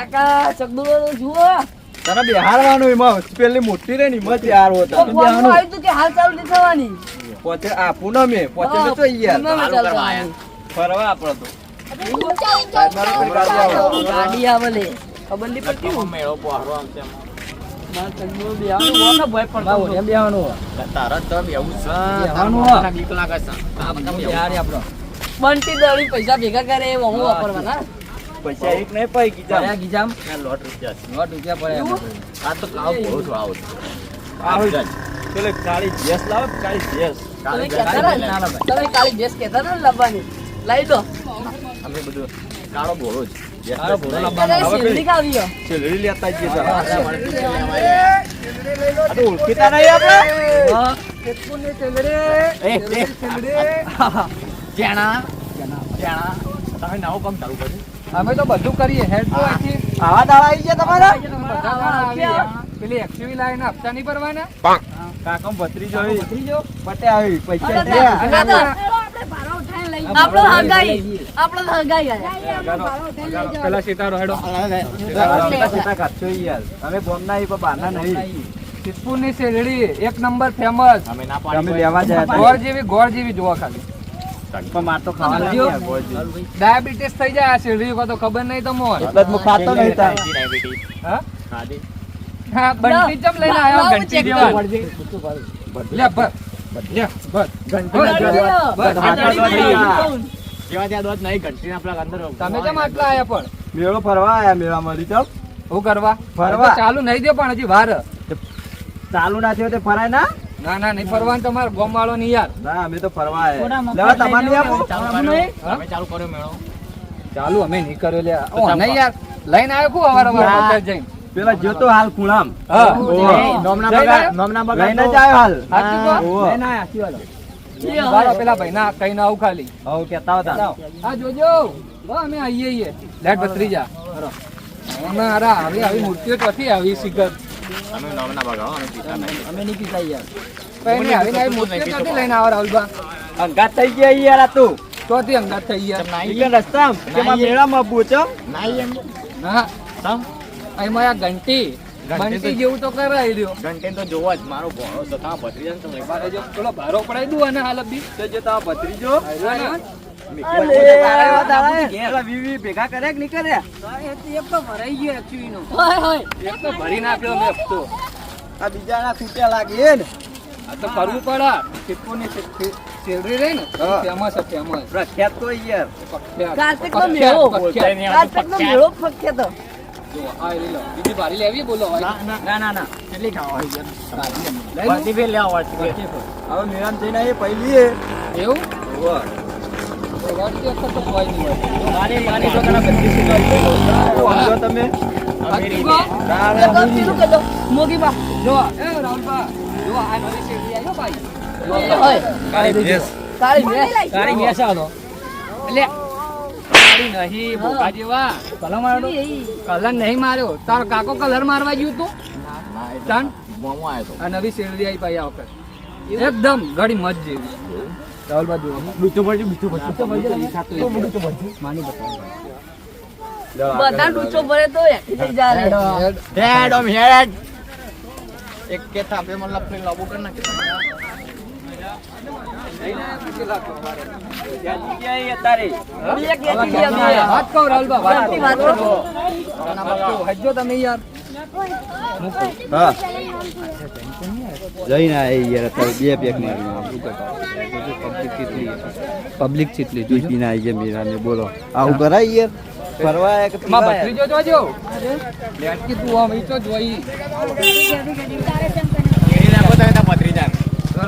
કાકા ચકડું જુઓ. તને બેહારવાનું એમાં હોસ્પિટલની મોટી રે ને એમાં તૈયાર તો હોતા ફોનમાં આવ્યું તું કે હાલ ચાલુ નહીં થવાની? પોતે આ પૂનમ પોતે તો યાર ફરવા આપણો તો. ગાડી આવે લે ખબર નહીં પડતી હું. મેળો પહોરો આમ મારા ચકડું બેહવાનું હોય ને ભય પડતો હતો. તારા તો બેવું છે. બેહવાનું તારા હો. મને છે. તારા મને બંટી દળી પૈસા ભેગા કરે એ હું વાપરવાના. પૈસા એક નહીં પાઈ ગીજા આ લોટ રૂપિયા. છે. આ તો કાવ બહુ છો. આવો? આવો. પેલે કાળી ગેસ લાવો કાળી ગેસ તમે કાળી ને? ગેસ હતા ને લાવવાની. લાવી દો. અમે બધું કાળો ભોળો જ. કાળો ભોળો હવે છેલડી લેતા જઈએ આ તો ઓળખીતા નહીં આપણે? હા. એ, જેણા જેણા. તમે નવું કામ ચાલુ કર્યું? અમે તો બધું કરીએ. હેડ તો આખી આવા દાડા આવી ગયા તમારા. પેલી એક્ટિવી લાઈને હપ્તા નહીં ભરવાના? કાકા ભત્રી જો પટે આવી. પૈસા દે. આપણો હગાઈ. આપણો હગાઈ પેલા સીતા કાચો યાર. અમે નહીં. શેરડી એક નંબર ફેમસ અમે ના પાડી જાય ગોળ જેવી ગોળ જેવી જોવા ખાલી. ડાયાબિટીસ થઈ જાય શેરડી કો તો ખબર નહીં તો મોર એટલે હું ખાતો નહીં તા ડાયાબિટીસ. હા? ખાધી. હા બંટી ચમ લઈને આવ્યો ઘંટી દેવા લે બસ, તમે કેમ આટલા આયા પણ? મેળો ફરવા આયા મેળા મળી તો હું કરવા? ફરવા. ચાલુ નહીં દે પણ હજી વાર. ચાલુ ના થયો તે ફરાય ના? ના ના નહીં ફરવાનું તમારે ગોમ વાળો નહીં યાર. ના અમે તો ફરવા આવ્યા તમારે નહીં આપું ચાલુ કર્યો અમે ચાલુ કર્યો મેળો. ચાલુ અમે નહીં કર્યો લે નહીં યાર લઈને આવ્યો ખૂબ અવાર અવાર જઈને? પેલા જોતો હાલ નોમના નોમના બગાડ લઈને જ આવ્યો હાલ. વાળો પેલા ભાઈ ના કઈ ના આવું ખાલી. હવ કેતા હતા. આ જોજો. અમે આવીએ છીએ લેટ ભત્રીજા ના અરે આવી આવી મૂર્તિઓ ચોથી આવી શિખર અમે માં મેળામાં ના ઘંટી ઘંટી જેવું તો કરાવી દો ઘંટી તો જોવા જ મારો ભોળો તા તો લઈ મારે જો થોડો ભારો પડાવી દઉં અને હાલ બી તો જે તારો ભત્રીજો ભેગા કર્યા કે નહીં કર્યા? એક તો ભરાઈ ગયો નો. એક તો ભરી નાખ્યો મેં હપ્તો. આ ખૂટ્યા લાગે ને. આ તો કરવું પડે. શેરડી રહી ને ફેમસ ફેમસ પ્રખ્યાત તો યાર. પ્રખ્યાત. કાર્તિકનો મેળો. પ્રખ્યાત. કાર્તિકનો મેળો ફક્ત જો, આ રહી લો. બીજી ભારી લેવી? બોલો હવે. ના ના ના કેટલી ખાવા લેવા હવે નિરામ જઈને આવીએ પહેલી એ. એવું? કલર નહીં માર્યો તારો કાકો કલર મારવા ગયું તું નવી શેરડી આવી પાઈ આ વખત એકદમ ઘડી મત જેવી. રાહુલભા જો બીજું પડ્યું, બીજું પડ્યું. માની બતાવો બધા ડૂચો ભરે તો થઈ જાય. રે. હેડ ઓમ હેડ એક કે થાપે મતલબ ફેર લાબુ કર નાખે. તમે યાર. હા. જઈને આવી યાર અત્યારે બે પેક મારી પબ્લિક ચીટલી પીને આવી ગયા મીરાને બોલો. આવું કરાય યાર? ફરવા માં જોજો. લેટકી તું આમ જોઈ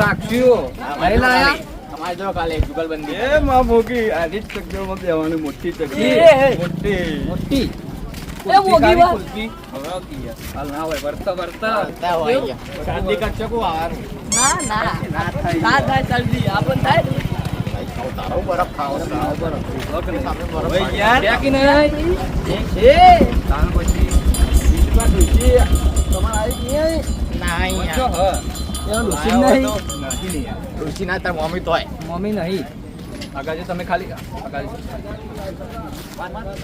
રાખ્યું. અરે લાયા? અમારે જો કાલે જુગલબંધી એ માં મોગી આની જ ચકડીઓમાં બેહવાની મોટી ચકડી. મોટી. મોટી. એ મોગી બા. હવે કી હાલ ના હોય વર્તા વર્તા કરતા હોય શાદી કરશો કો આવવાનું ના ના. ના થાય. જલ્દી આપણ થાય ને. ભાઈ ખાઓ તારો બરફ. ખાઓ તારો બરફ સામે બરફ ભાઈ યાર ફેંકી નહીં એ. તાણ પછી. બીજમાં ડૂસી તમારે આવી નહીં ના અહીંયા. હ. એમાં ડૂસી નહીં. નહીં યાર. તુલસી ના તાર મમ્મી તોય. મમ્મી નહીં. આગળ તમે ખાલી આગાજી.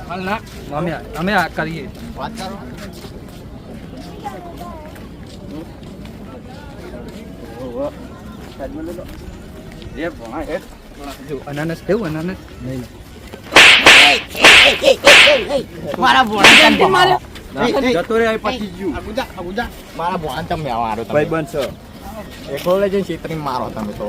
હાલ ના અમે અમે આ કરીએ. વાત કરો. અનાનસ કેવું અનાનસ? નહીં. મારા ભોળા માર્યો? જતો રે અહીં ગયું મારા ભોળા તમે મારો ભાઈ છે. એકલો લઈ જઈને મારો તમે તો.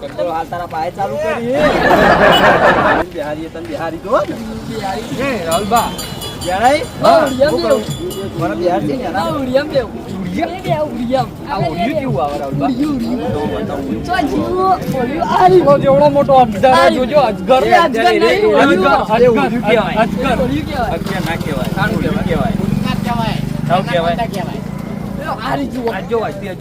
કંટ્રોલ હાલ તારા પાયે ચાલુ કરી બિહારી તન બિહારી જો ને બેહારી. હા, ઉડિયમ બેહું. મને બિહાર છે ને હા, ઉડિયમ બેહું. ઉડિયમ? બેહું, ઉડિયમ. આ ઉડિયમ કેવું આવે હલબા? ઉડિયમ તો જીવો, ઓડિયું. આર્યું. તો જેવડો મોટો અજગર જોજો અજગર અજગર નહીં, અજગર અજગર કહેવાય અજગર ના કહેવાય સારું કહેવાય. કહેવાય ના કહેવાય કહેવાય કહેવાય આર્યું જુઓ. આજો આજો